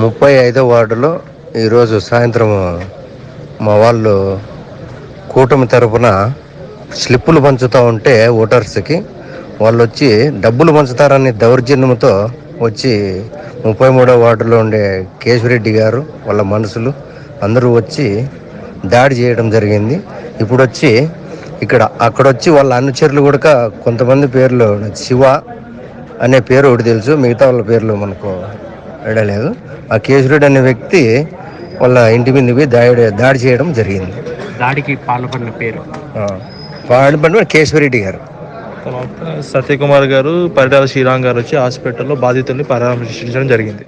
ముప్పై ఐదో వార్డులో ఈరోజు సాయంత్రం మా వాళ్ళు కూటమి తరపున స్లిప్పులు పంచుతూ ఉంటే ఓటర్స్కి వాళ్ళు వచ్చి డబ్బులు పంచుతారని దౌర్జన్యంతో వచ్చి ముప్పై మూడో వార్డులో ఉండే కేశవరెడ్డి గారు వాళ్ళ మనుషులు అందరూ వచ్చి దాడి చేయడం జరిగింది. ఇప్పుడు వచ్చి ఇక్కడ అక్కడ వచ్చి వాళ్ళ అనుచరులు కూడా కొంతమంది పేర్లు శివ అనే పేరు ఒకటి తెలుసు మిగతా వాళ్ళ పేర్లు మనకు ఐడియా ఆ కేశవరెడ్డి అనే వ్యక్తి వాళ్ళ ఇంటి మీద పోయి దాడి దాడి చేయడం జరిగింది. దాడికి పాల్పడిన పేరు? పని కేశవరెడ్డి గారు. తర్వాత సత్యకుమార్ గారు పరిటాల శ్రీరామ్ గారు వచ్చి హాస్పిటల్లో బాధితుల్ని పరామర్శించడం జరిగింది.